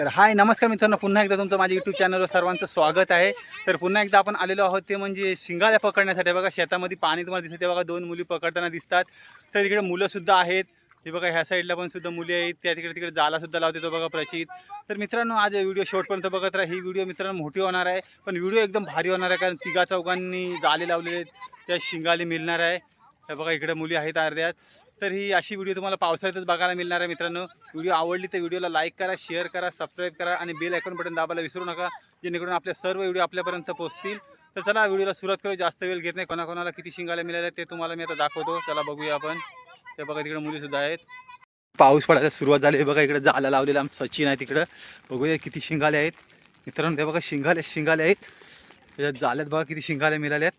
तर हाय नमस्कार मित्रांनो. पुन्हा एकदा तुमचं माझ्या यूट्यूब चॅनलवर सर्वांचं स्वागत आहे. तर पुन्हा एकदा आपण आलेलो आहोत ते म्हणजे शिंगाल्या पकडण्यासाठी. बघा शेतामध्ये पाणी तुम्हाला दिसते बघा दोन मुली पकडताना दिसतात. तर इकडे मुलंसुद्धा आहेत. हे बघा ह्या साईडला पण सुद्धा मुली आहेत. त्या तिकडे तिकडे जालासुद्धा लावते तो बघा प्रचित. तर मित्रांनो आज व्हिडिओ शॉर्टपर्यंत बघत राहा. ही व्हिडिओ मित्रांनो मोठी होणार आहे. पण व्हिडिओ एकदम भारी होणार आहे. कारण तिघा चौघांनी जाले लावलेले आहेत. त्या शिंगाले मिळणार आहे. तर बघा इकडे मुली आहेत अर्ध्यात. तर ही अशी व्हिडिओ तुम्हाला पावसाळ्यातच बघायला मिळणार आहे मित्रांनो. व्हिडिओ आवडली तर व्हिडिओला लाईक करा शेअर करा सबस्क्राईब करा आणि बेल आयकॉन बटन दाबायला विसरू नका जेणेकरून आपल्या सर्व व्हिडिओ आपल्यापर्यंत पोहोचतील. तर चला व्हिडिओला सुरुवात करू जास्त वेळ घेत नाही. कोणाकोणाला किती शिंगाला मिळाल्या ते तुम्हाला मी आता दाखवतो. चला बघूया आपण. ते बघा तिकडे मुलीसुद्धा आहेत. पाऊस पडायला सुरुवात झाली. आहे बघा इकडे जाला लावलेलं आमचं सचिन आहे तिकडं. बघूया किती शिंगाले आहेत. मित्रांनो ते बघा शिंगाले शिंगाले आहेत. त्याच्यात जाल्यात बघा किती शिंगाले मिळाल्यात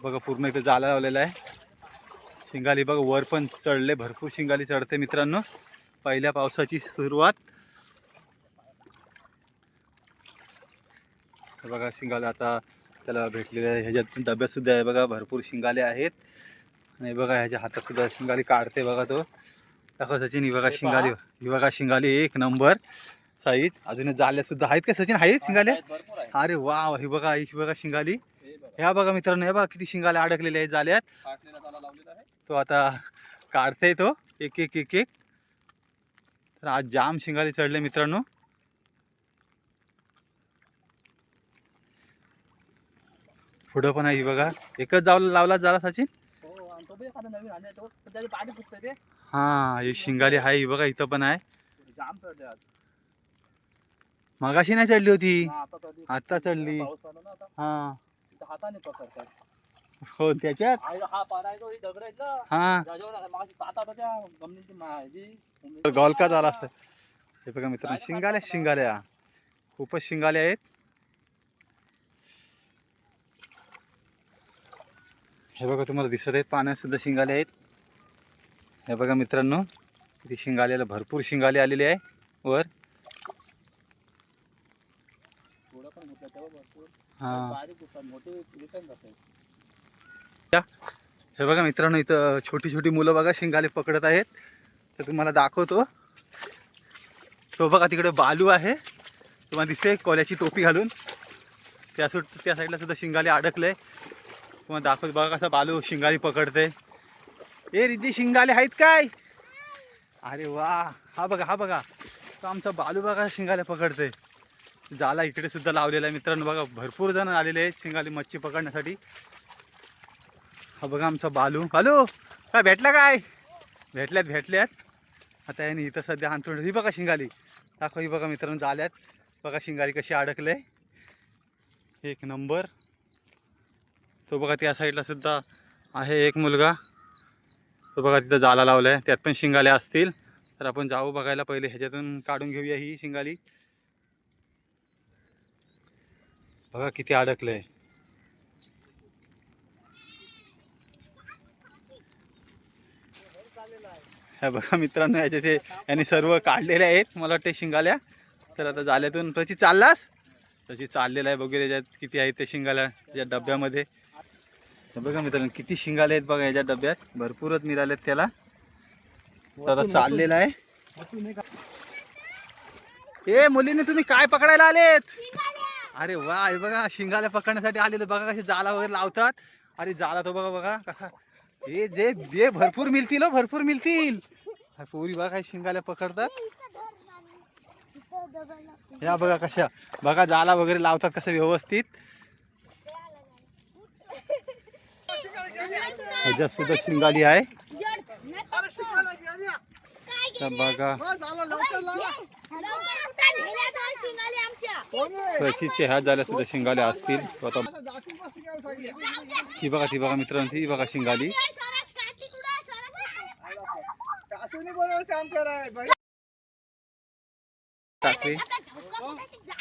बघा पूर्ण इकडे जाला लावलेला आहे. शिंगाली बघा वर पण चढले भरपूर शिंगाली चढते मित्रांनो. पहिल्या पावसाची सुरुवात. हे बघा शिंगाले आता त्याला भेटलेले आहे. ह्याच्यात डब्यात सुद्धा आहे बघा भरपूर शिंगाले आहेत. आणि बघा ह्याच्या हातात सुद्धा शिंगाली काढते बघा तो. दाखव सचिन ही बघा शिंगाली. ही बघा शिंगाली एक नंबर. साईज. अजून जाल्या सुद्धा आहेत का सचिन? आहेत शिंगाल्या अरे वा ही बघा ही बघा शिंगाली. ह्या बघा मित्रांनो हे बघा किती शिंगाल्या अडकलेल्या आहेत जाल्यात तो आता काढते तो एक एक एक एक. तर आज जाम शिंगाले चढले मित्रांनो. पुढं पण आहे बघा. एकच जाव लावला झाला सचिन. हा ही शिंगाली आहे बघा इथं पण आहे. मगाशी नाही चढली होती. आता चढली. हा. हाताने पकडतात. हो त्याच्यात? हा दगड आहेत ना हा. तर गोलका झाला असं. हे. बघा मित्रांनो शिंगाल्या शिंगाल्या. खूपच शिंगाल्या आहेत. हे बघा तुम्हाला दिसत आहेत पाण्यात सुद्धा शिंगाले आहेत. हे बघा मित्रांनो किती शिंगाल्याला भरपूर शिंगाले आलेले आहे वर. हा बारीक होतात मोठे रिटर्न जातात हे बघा मित्रांनो इथं छोटी छोटी मुलं बघा शिंगाले पकडत आहेत. तर तुम्हाला दाखवतो. तो बघा तिकडे बालू आहे. तुम्हाला दिसते कोल्याची टोपी घालून. त्या त्या साईडला सुद्धा शिंगाले अडकले तुम्हाला दाखवतो. बघा कसा बालू शिंगाली पकडते ए रिद्धी शिंगाले आहेत काय? अरे वा. हा बघा हा बघा. तो आमचा बालू बघा शिंगाले पकडते जाला इकडे सुद्धा लावलेला आहे मित्रांनो. बघा भरपूर जण आलेले आहेत शिंगाली मच्छी पकडण्यासाठी. हा बघा आमचा बालू. बालू काय भेटला काय? भेटल्यात भेटल्यात. आता याने इथं सध्या अंथरूण ही बघा शिंगाली. दाखव ही बघा मित्रांनो झाल्यात. बघा शिंगाली कशी अडकले. एक नंबर. तो बघा त्या साईडला सुद्धा आहे एक मुलगा. तो बघा तिथं जाला लावला आहे त्यात पण शिंगाले असतील. तर आपण जाऊ बघायला पहिले. ह्याच्यातून काढून घेऊया ही शिंगाली. बघा किती अडकलंय. हे बघा मित्रांनो याचे ते यांनी सर्व काढलेले आहेत मला वाटते शिंगाल्या. तर आता जाल्यातून तशी चाललास? तशी चाललेला आहे बघू त्याच्यात किती आहेत ते शिंगाल्या त्याच्या डब्यामध्ये? हे बघा मित्रांनो किती शिंगाले आहेत बघा याच्या डब्यात. भरपूरच मिळालेत त्याला. तर आता चाललेला आहे. ए मुलीने तुम्ही काय पकडायला आलेत? अरे वा हे बघा शिंगाल्या पकडण्यासाठी आलेले. बघा कसे जाला वगैरे लावतात. अरे जाला तो बघा बघा. कसा हे जे जे भरपूर मिळतील हो, भरपूर मिळतील. पोरी बघा शिंगाल्या पकडतात. या बघा कशा बघा जाला वगैरे लावतात कसं व्यवस्थित. ह्याच्यात सुद्धा शिंगाली आहे. बघा. प्रचितचे ह्या झाल्या सुद्धा शिंगाल्या असतील. ती बघा ती बघा मित्रांनो ती बघा शिंगाली. बरोबर काम कराय टाकली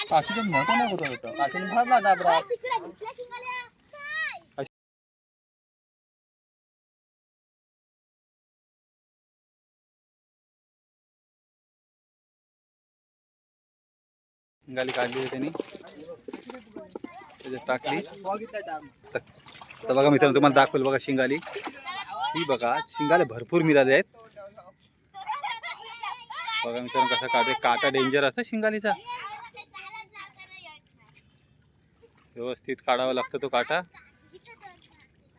काशीतून मोठा नाही होत होतं काशीने भरला दाबरा शिंगाली काढली त्यांनी. त्याच्यात टाकली. तर तर बघा मित्रांनो तुम्हाला दाखवेल बघा शिंगाली. ही बघा शिंगाले भरपूर मिळाले आहेत. बघा मित्रांनो कसा काढतोय काटा डेंजर असतं शिंगालीचा. व्यवस्थित काढावा लागतो तो काटा.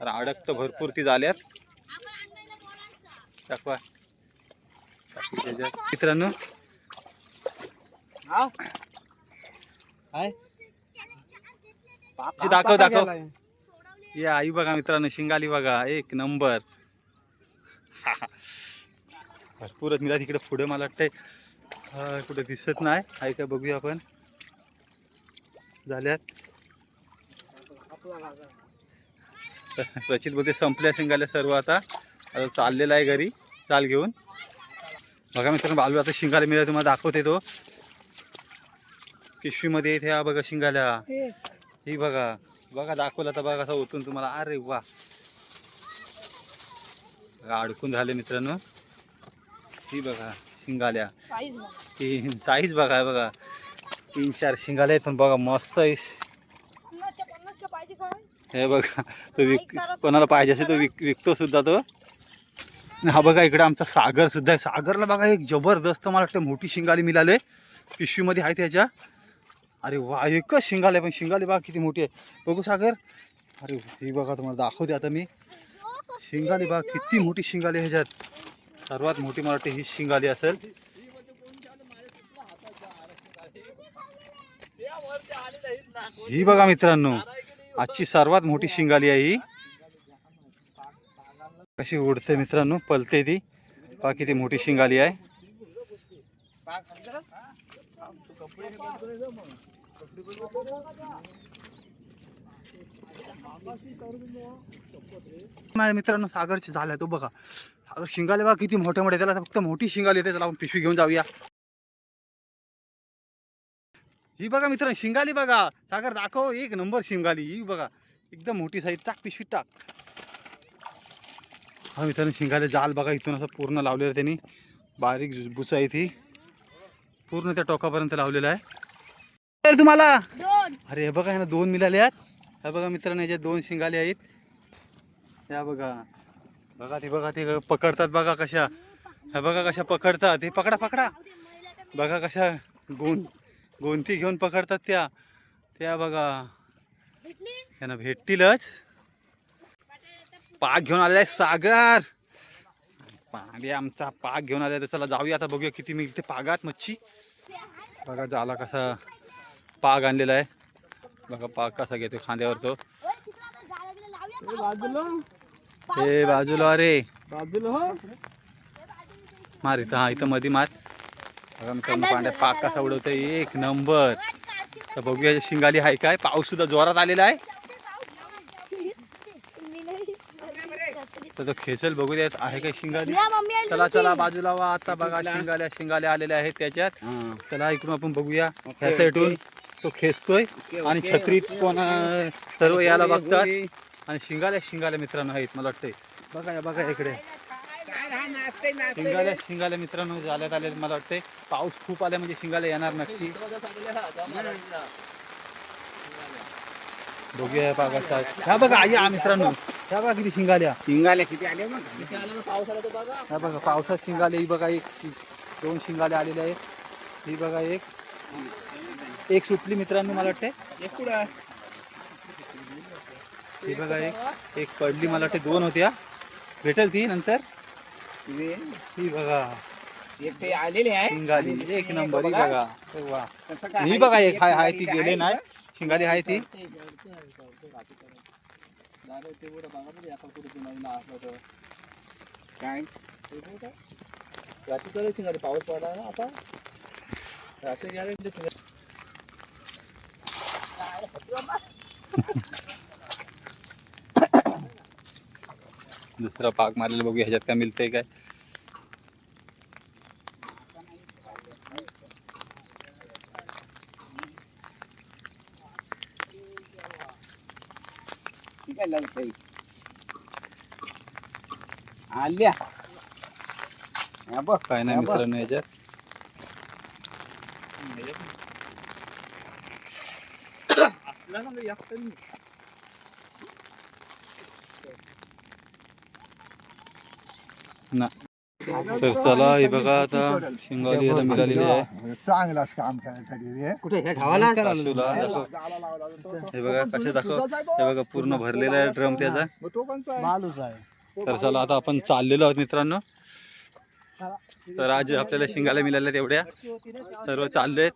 तर अडक तर भरपूर ती झाल्यात. दाखवा. मित्रांनो. दाखव दाखव. ये आई बघा मित्रांनो शिंगाली बघा. एक नंबर. भरपूरच मिळा तिकडे पुढे मला वाटतंय कुठे दिसत नाही. आहे का बघूया आपण. झाल्यात. रचित बोलते संपल्या शिंगाल्या सर्व आता. आता चाललेला आहे घरी. चाल घेऊन. बघा मित्रांनो बालू आता शिंगाला मिळाला तुम्हाला दाखवते तो. पिशवीमध्ये इथे हा बघा शिंगाल्या ही. बघा. बघा दाखवलं तर बघा असं ओतून तुम्हाला. अरे वा. अडकून झाले मित्रांनो. ही बघा शिंगाल्या. तीन साईज बघा. हे बघा तीन चार शिंगाल्या आहेत पण बघा मस्त आहे. हे बघा तो विक कोणाला पाहिजे असेल तो विक विकतो सुद्धा तो. हा बघा इकडे आमचा सागर सुद्धा आहे. सागरला बघा एक जबरदस्त मला वाटतं मोठी शिंगाली मिळाली पिशवीमध्ये आहे त्याच्या. अरे वा एकच शिंगाले पण शिंगाली बघा किती मोठी आहे. बघू सागर. अरे ही बघा तुम्हाला दाखवते आता मी. शिंगाली बघा किती मोठी शिंगाली ह्याच्यात. सर्वात मोठी मराठी ही शिंगाली असेल. ही बघा मित्रांनो आजची सर्वात मोठी शिंगाली आहे ही. कशी उडते मित्रांनो पलते ती. बाकी किती मोठी शिंगाली आहे. माझ्या मित्रांनो सागरची झाल्या तो बघा. सागर शिंगाले बघा किती मोठे मोठे त्याला फक्त मोठी शिंगाली येते त्याला आपण पिशवी घेऊन जाऊया. ही बघा मित्रांनो शिंगाली बघा. सागर दाखव एक नंबर शिंगाली ही बघा. एकदम मोठी साईज टाक पिशवीत टाक. हा मित्रांनो शिंगाले जाल बघा इथून असं पूर्ण लावलेलं त्यांनी. बारीक बुच आहे ती. पूर्ण त्या टोकापर्यंत लावलेलं आहे. तुम्हाला? अरे बघा ह्यानं दोन मिळाले आहेत. हे बघा मित्रांनो याच्यात दोन शिंगाले आहेत. या बघा. बघा ते बघा ते पकडतात बघा कशा. हे बघा कशा पकडतात. हे पकडा पकडा. बघा कशा गोन गोंती घेऊन पकडतात त्या. त्या बघा. त्यांना भेटतीलच. पाक घेऊन आलेला आहे सागर. पागे आमचा पाक घेऊन आलेला तर चला जाऊया आता बघूया किती मी इथे पागात मच्छी. बघा झाला कसा पाग आणलेला आहे. बघा पाग कसा घेतो खांद्यावर तो बाजूला? हे बाजूला अरे. बाजूला हो. मार इथं हा इथं मध्ये मार. पांड्या पाक कसा उडवतोय. एक नंबर. तर बघूया शिंगाली आहे काय? पाऊस सुद्धा जोरात आलेला आहे. तर तो खेचल बघू द्या आहे काय शिंगाली? चला चला बाजूला वा आता बघा शिंगाल्या शिंगाल्या आलेल्या आहेत त्याच्यात. चला इकडून आपण बघूया ह्या साईडून तो खेचतोय. आणि छत्रीत कोण सर्व याला बघतात. आणि शिंगाल्या शिंगाल्या मित्रांनो आहेत मला वाटतंय. बघा या बघा इकडे. शिंगाल्या शिंगाल्या मित्रांनो झाल्यात आले मला वाटतंय. पाऊस खूप आला म्हणजे शिंगाल्या येणार नक्की. बघूया ह्या बघा आई मित्रांनो. ह्या बघा किती शिंगाल्या. शिंगाले किती ह्या बघा. पावसात शिंगाले ही बघा एक दोन शिंगाले आलेले आहेत. ही बघा एक. एक सुटली मित्रांनो मला वाटते ही बघा एक एक पडली मला वाटते दोन होत्या. भेटेल ती नंतर? ही बघा. एक ते आलेले आहे. शिंगाली एक नंबर ही बघा. वा. ही बघा एक हाय हाय ती गेले नाही. शिंगाली आहे ती. काय रात्री पाऊस पडला ना आता? रात्री दुसरा पाक मारलेला बघूया ह्याच्यात काय मिळतंय काय ठीक आहे लागतंय आल्या काय नाही मित्रांनो ह्याच्यात ना तर चला हे बघा आता शिंगाली याला मिळालेली आहे चांगलाच काम कुठे ढावाला हे बघा कसे दाखव? हे बघा पूर्ण भरलेला आहे ड्रम त्याचा तर चला आता आपण चाललेलो आहोत मित्रांनो. तर आज आपल्याला शिंगाला मिळाल्या तेवढ्या सर्व चालले